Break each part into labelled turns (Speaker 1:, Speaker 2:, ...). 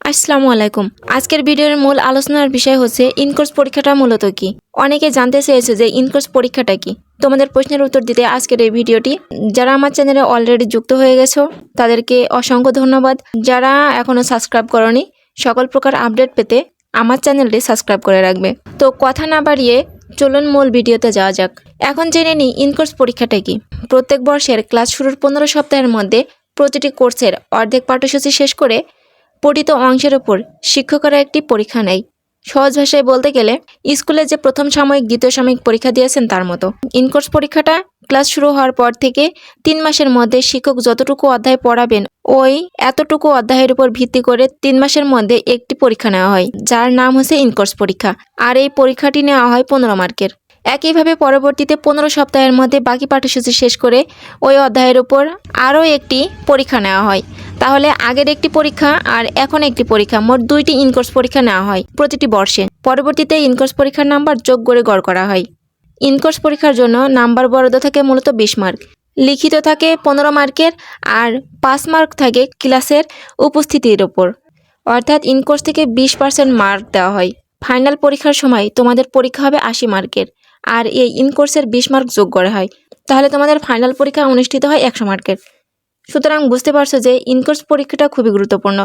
Speaker 1: আসসালামু আলাইকুম। আজকের ভিডিওর মূল আলোচনার বিষয় হচ্ছে, ইনকোর্স পরীক্ষাটা মূলত কি? অনেকে জানতে চেয়েছে যে ইনকোর্স পরীক্ষাটা কি। তোমাদের প্রশ্নের উত্তর দিতে আজকের এই ভিডিওটি। যারা আমার চ্যানেলে অলরেডি যুক্ত হয়ে গেছো, তাদেরকে অসংখ্য ধন্যবাদ। যারা এখনও সাবস্ক্রাইব করনি, সকল প্রকার আপডেট পেতে আমার চ্যানেলটি সাবস্ক্রাইব করে রাখবে। তো কথা না বাড়িয়ে চলুন মূল ভিডিওতে যাওয়া যাক। এখন জেনে নিই ইনকোর্স পরীক্ষাটা কি। প্রত্যেক বর্ষের ক্লাস শুরুর পনেরো সপ্তাহের মধ্যে প্রতিটি কোর্সের অর্ধেক পাঠ্যসূচি শেষ করে পঠিত অংশের ওপর শিক্ষকরা একটি পরীক্ষা নেয়। সহজ ভাষায় বলতে গেলে, স্কুলে যে প্রথম সাময়িক, দ্বিতীয় সাময়িক পরীক্ষা দিয়েছেন তার মতো। ইনকোর্স পরীক্ষাটা ক্লাস শুরু হওয়ার পর থেকে তিন মাসের মধ্যে শিক্ষক যতটুকু অধ্যায় পড়াবেন, ওই এতটুকু অধ্যায়ের উপর ভিত্তি করে তিন মাসের মধ্যে একটি পরীক্ষা নেওয়া হয়, যার নাম হচ্ছে ইনকোর্স পরীক্ষা। আর এই পরীক্ষাটি নেওয়া হয় পনেরো মার্কের। একইভাবে পরবর্তীতে পনেরো সপ্তাহের মধ্যে বাকি পাঠ্যসূচি শেষ করে ওই অধ্যায়ের উপর আরও একটি পরীক্ষা নেওয়া হয়। তাহলে আগের একটি পরীক্ষা আর এখন একটি পরীক্ষা, মোট দুইটি ইনকোর্স পরীক্ষা নেওয়া হয় প্রতিটি বর্ষে। পরবর্তীতে ইনকোর্স পরীক্ষার নাম্বার যোগ করে গড় করা হয়। ইনকোর্স পরীক্ষার জন্য নাম্বার বরাদ্দ থাকে মূলত বিশ মার্ক। লিখিত থাকে পনেরো মার্কের আর পাঁচ মার্ক থাকে ক্লাসের উপস্থিতির ওপর অর্থাৎ ইনকোর্স থেকে বিশ পার্সেন্ট মার্ক দেওয়া হয়। ফাইনাল পরীক্ষার সময় তোমাদের পরীক্ষা হবে আশি মার্কের, আর এই ইনকোর্সের বিশ মার্ক যোগ করা হয়। তাহলে তোমাদের ফাইনাল পরীক্ষা অনুষ্ঠিত হয় একশো মার্কের। সুতরাং বুঝতে পারছ যে ইনকোর্স পরীক্ষাটা খুবই গুরুত্বপূর্ণ।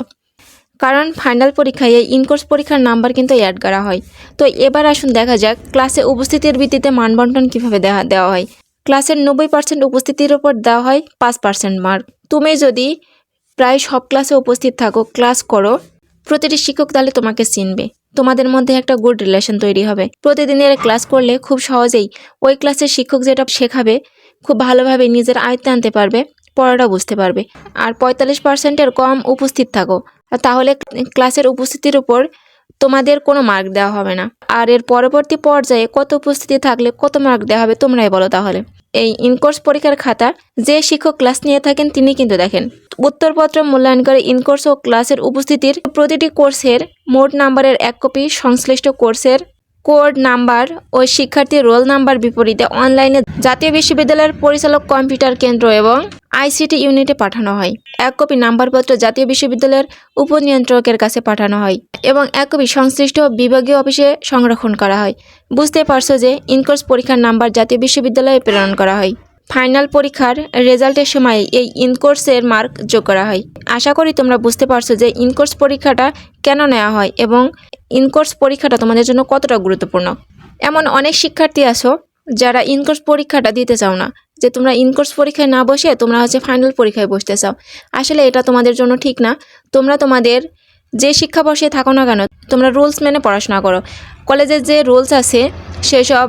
Speaker 1: কারণ ফাইনাল পরীক্ষায় এই ইনকোর্স পরীক্ষার নাম্বার কিন্তু অ্যাড করা হয়। তো এবার আসুন দেখা যাক ক্লাসে উপস্থিতির ভিত্তিতে মানবন্টন কীভাবে দেওয়া দেওয়া হয়। ক্লাসের নব্বই পার্সেন্ট উপস্থিতির ওপর দেওয়া হয় পাঁচ পার্সেন্ট মার্ক তুমি যদি প্রায় সব ক্লাসে উপস্থিত থাকো ক্লাস করো, প্রতিটি শিক্ষক তাহলে তোমাকে চিনবে। তোমাদের মধ্যে একটা গুড রিলেশন তৈরি হবে। প্রতিদিনের ক্লাস করলে খুব সহজেই ওই ক্লাসের শিক্ষক যেটা শেখাবে, খুব ভালোভাবে নিজের আয়ত্তে আনতে পারবে, পড়াটা বুঝতে পারবে। আর পঁয়তাল্লিশ পার্সেন্টের কম উপস্থিত থাকো। তাহলে ক্লাসের উপস্থিতির উপর তোমাদের কোনো মার্ক দেওয়া হবে না। আর এর পরবর্তী পর্যায়ে কত উপস্থিতি থাকলে কত মার্ক দেওয়া হবে তোমরাই বলো তাহলে। এই ইনকোর্স পরীক্ষার খাতা যে শিক্ষক ক্লাস নিয়ে থাকেন তিনি কিন্তু দেখেন। উত্তরপত্র মূল্যায়ন করে ইনকোর্স ও ক্লাসের উপস্থিতির প্রতিটি কোর্সের মোট নাম্বারের এক কপি সংশ্লিষ্ট কোর্সের কোড নাম্বার ও শিক্ষার্থীর রোল নাম্বার বিপরীতে অনলাইনে জাতীয় বিশ্ববিদ্যালয়ের পরিচালক কম্পিউটার কেন্দ্র এবং আইসিটি ইউনিটে পাঠানো হয়। এক কপি নাম্বারপত্র জাতীয় বিশ্ববিদ্যালয়ের উপনিয়ন্ত্রকের কাছে পাঠানো হয় এবং এক কপি সংশ্লিষ্ট বিভাগীয় অফিসে সংরক্ষণ করা হয়। বুঝতে পারছ যে, ইনকোর্স পরীক্ষার নাম্বার জাতীয় বিশ্ববিদ্যালয়ে প্রেরণ করা হয়। ফাইনাল পরীক্ষার রেজাল্টের সময় এই ইনকোর্সের মার্ক যোগ করা হয়। আশা করি তোমরা বুঝতে পারছ যে ইনকোর্স পরীক্ষাটা কেন নেওয়া হয় এবং ইনকোর্স পরীক্ষাটা তোমাদের জন্য কতটা গুরুত্বপূর্ণ। এমন অনেক শিক্ষার্থী আছো যারা ইনকোর্স পরীক্ষাটা দিতে চাও না। যে তোমরা ইনকোর্স পরীক্ষায় না বসে তোমরা হচ্ছে ফাইনাল পরীক্ষায় বসতে চাও। আসলে এটা তোমাদের জন্য ঠিক না। তোমরা তোমাদের যে শিক্ষাবর্ষে থাকো না কেন, তোমরা রুলস মেনে পড়াশোনা করো। কলেজের যে রুলস আছে, সেসব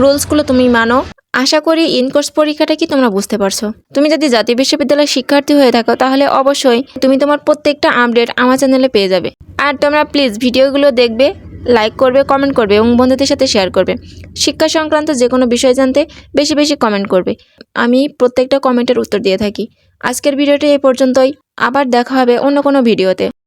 Speaker 1: রুলসগুলো তুমি মানো। আশা করি ইনকোর্স পরীক্ষাটা কি তোমরা বুঝতে পারছ। তুমি যদি জাতীয় বিশ্ববিদ্যালয়ের শিক্ষার্থী হয়ে থাকো, তাহলে অবশ্যই তুমি তোমার প্রত্যেকটা আপডেট আমার চ্যানেলে পেয়ে যাবে। আর তোমরা প্লিজ ভিডিওগুলো দেখবে, লাইক করবে, কমেন্ট করবে এবং বন্ধুদের সাথে শেয়ার করবে। শিক্ষা সংক্রান্ত যে কোনো বিষয় জানতে বেশি বেশি কমেন্ট করবে। আমি প্রত্যেকটা কমেন্টের উত্তর দিয়ে থাকি। আজকের ভিডিওটি এই পর্যন্তই। আবার দেখা হবে অন্য কোনো ভিডিওতে।